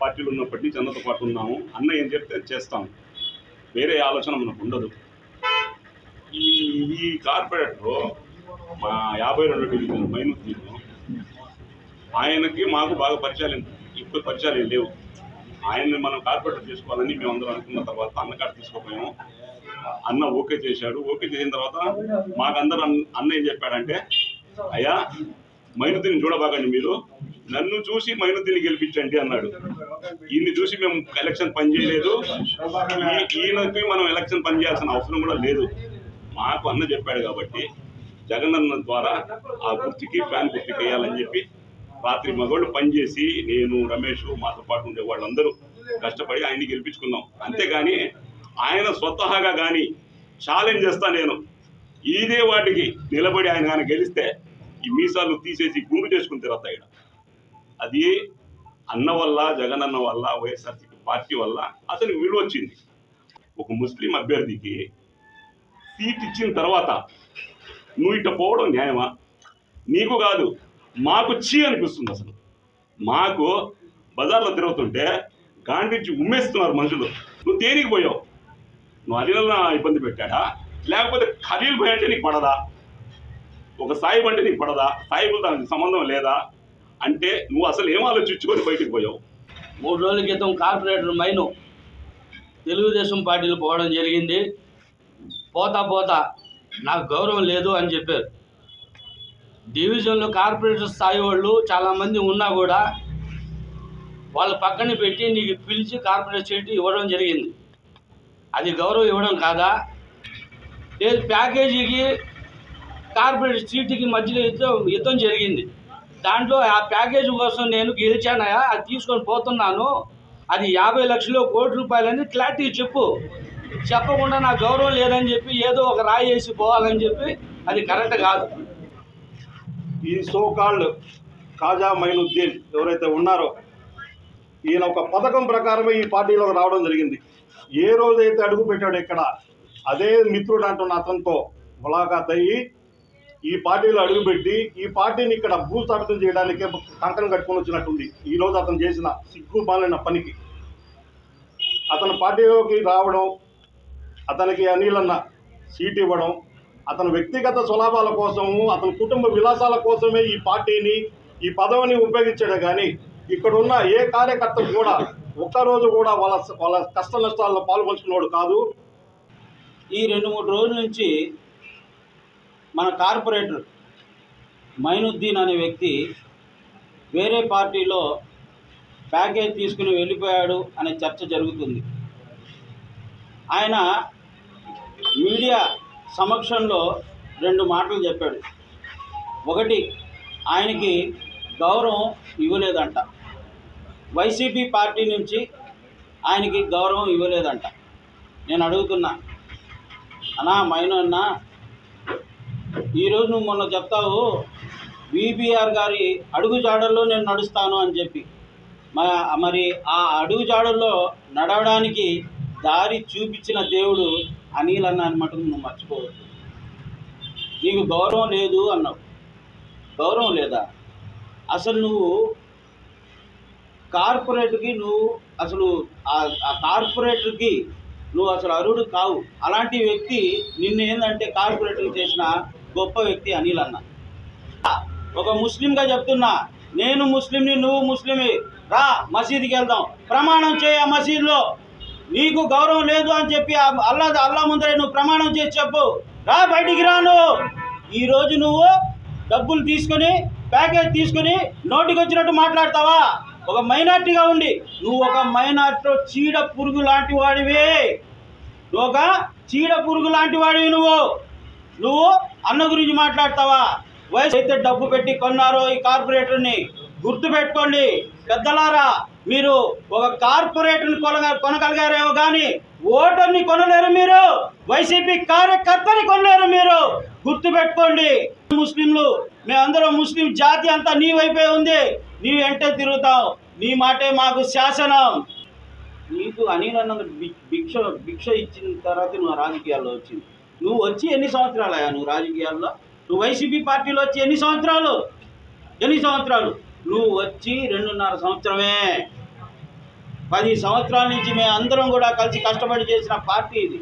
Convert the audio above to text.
పార్టీలు ఉన్నప్పటి నుంచి అన్నతో పాటు ఉన్నాము. అన్న ఏం చెప్తే చేస్తాం. చేస్తాము వేరే ఆలోచన మనకు ఉండదు. ఈ ఈ కార్పొరేటర్ మా యాభై రెండు డివిజన్ మైనూరు ఆయనకి మాకు బాగా పరిచయాలు ఇప్పుడు పరిచయాలు ఏం లేవు. ఆయన్ని మనం కార్పొరేటర్ చేసుకోవాలని మేము అందరం అనుకున్న తర్వాత అన్న కాడ తీసుకోపోయాము. అన్న ఓకే చేశాడు. ఓకే చేసిన తర్వాత మాకందరూ అన్న- అన్న ఏం చెప్పాడంటే అయ్యా మైనుద్దీని చూడబాగండి మీరు. నన్ను చూసి మైనుద్దీని గెలిపించండి అన్నాడు. ఈయన్ని చూసి మేము ఎలక్షన్ పని చేయలేదు. ఈయనకి మనం ఎలక్షన్ పనిచేయాల్సిన అవసరం కూడా లేదు. మాకు అన్న చెప్పాడు కాబట్టి జగన్ అన్న ద్వారా ఆ గుర్తికి ఫ్యాన్ గుర్తికి వేయాలని చెప్పి రాత్రి మగవాళ్ళు పనిచేసి నేను రమేష్ మాతో పాటు ఉండే వాళ్ళందరూ కష్టపడి ఆయన్ని గెలిపించుకున్నాం. అంతేగాని ఆయన స్వతహాగా కానీ ఛాలెంజ్ చేస్తా నేను. ఇదే వాటికి నిలబడి ఆయన కానీ గెలిస్తే ఈ మీసాలు తీసేసి గుండు చేసుకుని తిరగతా ఇక్కడ అది అన్న వల్ల జగన్ అన్న వల్ల వైఎస్ఆర్సీపీ పార్టీ వల్ల అతనికి విలువ వచ్చింది. ఒక ముస్లిం అభ్యర్థికి సీట్ ఇచ్చిన తర్వాత నువ్వు ఇట పోవడం న్యాయమా? నీకు కాదు మాకు చీ అనిపిస్తుంది అసలు. మాకు బజార్లో తిరుగుతుంటే గాంధీజీ ఉమ్మేస్తున్నారు మనుషులు. నువ్వు దేనికి పోయావు? నువ్వు అలీలన్న ఇబ్బంది పెట్టాడా? లేకపోతే ఖలీల్ భయ్ అంటే నీకు పడదా? ఒక సాయిబ్ అంటే నీకు పడదా? సాయిబు దానికి సంబంధం లేదా? అంటే నువ్వు అసలు ఏం ఆలోచించుకొని బయటికి పోయావు? మూడు రోజుల క్రితం కార్పొరేటర్ మైను తెలుగుదేశం పార్టీలు పోవడం జరిగింది. పోతా పోతా నాకు గౌరవం లేదు అని చెప్పారు. డివిజన్లో కార్పొరేటర్ స్థాయి వాళ్ళు చాలామంది ఉన్నా కూడా వాళ్ళ పక్కన పెట్టి నీకు పిలిచి కార్పొరేట్ సీట్ ఇవ్వడం జరిగింది. అది గౌరవం ఇవ్వడం కాదా? లేదు ప్యాకేజీకి కార్పొరేట్ సీటుకి మధ్యలో యుద్ధం యుద్ధం జరిగింది. దాంట్లో ఆ ప్యాకేజ్ కోసం నేను గెలిచానయా అది తీసుకొని పోతున్నాను. అది యాభై లక్షలు కోటి రూపాయలని క్లారిటీ చెప్పు. చెప్పకుండా నా గౌరవం లేదని చెప్పి ఏదో ఒక రాయి వేసి పోవాలని చెప్పి అది కరెక్ట్ కాదు. ఈ సోకాల్డ్ కాజా మైనుద్దీన్ ఎవరైతే ఉన్నారో ఈయన ఒక పథకం ప్రకారమే ఈ పార్టీలోకి రావడం జరిగింది. ఏ రోజైతే అడుగు పెట్టాడో ఇక్కడ అదే మిత్రుడు అంటున్న అతనితో ములాఖాత్ అయ్యి ఈ పార్టీలో అడుగుపెట్టి ఈ పార్టీని ఇక్కడ భూస్థాపితం చేయడానికే కంకణం కట్టుకొని వచ్చినట్టుంది. ఈ రోజు అతను చేసిన సిగ్గు బాలిన పనికి. అతను పార్టీలోకి రావడం అతనికి అనిలన్న సీట్ ఇవ్వడం అతని వ్యక్తిగత స్వలాభాల కోసము అతని కుటుంబ విలాసాల కోసమే ఈ పార్టీని ఈ పదవిని ఉపయోగించాడు కానీ ఇక్కడ ఉన్న ఏ కార్యకర్త కూడా ఒక్కరోజు కూడా వాళ్ళ వాళ్ళ కష్ట నష్టాల్లో పాల్పంచుకున్నాడు కాదు. ఈ రెండు మూడు రోజుల నుంచి మన కార్పొరేటర్ మైనుద్దీన్ అనే వ్యక్తి వేరే పార్టీలో ప్యాకేజ్ తీసుకుని వెళ్ళిపోయాడు అనే చర్చ జరుగుతుంది. ఆయన మీడియా సమక్షంలో రెండు మాటలు చెప్పాడు. ఒకటి ఆయనకి గౌరవం ఇవ్వలేదంట. వైసీపీ పార్టీ నుంచి ఆయనకి గౌరవం ఇవ్వలేదంట. నేను అడుగుతున్నా అన్నా మైను అన్నా ఈరోజు నువ్వు మొన్న చెప్తావు బీబీఆర్ గారి అడుగుజాడల్లో నేను నడుస్తాను అని చెప్పి. మరి ఆ అడుగుజాడల్లో నడవడానికి దారి చూపించిన దేవుడు అనిల్ అన్న అనమాట నువ్వు మర్చిపోవద్దు. నీకు గౌరవం లేదు అన్నావు. గౌరవం లేదా? అసలు నువ్వు కార్పొరేట్కి నువ్వు అసలు ఆ- ఆ కార్పొరేటర్కి నువ్వు అసలు అరుడు కావు. అలాంటి వ్యక్తి నిన్ను ఏంటంటే కార్పొరేటర్ చేసిన గొప్ప వ్యక్తి అనిల్ అన్న. ఒక ముస్లింగా చెప్తున్నా నేను ముస్లింని నువ్వు ముస్లిమే. రా మసీదుకి వెళ్దాం. ప్రమాణం చేయ మసీదులో. నీకు గౌరవం లేదు అని చెప్పి అల్లా అల్లా ముందరే నువ్వు ప్రమాణం చేసి చెప్పు. రా బయటికి రా నువ్వు ఈరోజు నువ్వు డబ్బులు తీసుకొని ప్యాకేజ్ తీసుకొని నోటికి వచ్చినట్టు మాట్లాడతావా? ఒక మైనార్టీగా ఉండి. నువ్వు ఒక మైనార్టీలో చీడ పురుగు లాంటి వాడివే. నువ్వు ఒక చీడ పురుగు లాంటి వాడివి నువ్వు. నువ్వు అన్న గురించి మాట్లాడతావా? వయసు అయితే డబ్బు పెట్టి కొన్నారో ఈ కార్పొరేటర్ని గుర్తుపెట్టుకోండి. పెద్దలారా మీరు ఒక కార్పొరేటర్ని కొనగ కొనగలిగారేమో కానీ ఓటర్ని కొనలేరు మీరు. వైసీపీ కార్యకర్తని కొనలేరు మీరు. గుర్తుపెట్టుకోండి. ముస్లింలు మేమందరం ముస్లిం జాతి అంతా నీ వైపే ఉంది. నీ వెంటే తిరుగుతాం. నీ మాటే మాకు శాసనం. నీకు అనిల్ అన్న భిక్ష భిక్ష ఇచ్చిన తర్వాత నువ్వు రాజకీయాల్లో వచ్చింది. నువ్వు వచ్చి ఎన్ని సంవత్సరాలయ్యా నువ్వు రాజకీయాల్లో? నువ్వు వైసీపీ పార్టీలో వచ్చి ఎన్ని సంవత్సరాలు? ఎన్ని సంవత్సరాలు? నువ్వు వచ్చి రెండున్నర సంవత్సరమే. పది సంవత్సరాల నుంచి మేము అందరం కూడా కలిసి కష్టపడి చేసిన పార్టీ ఇది.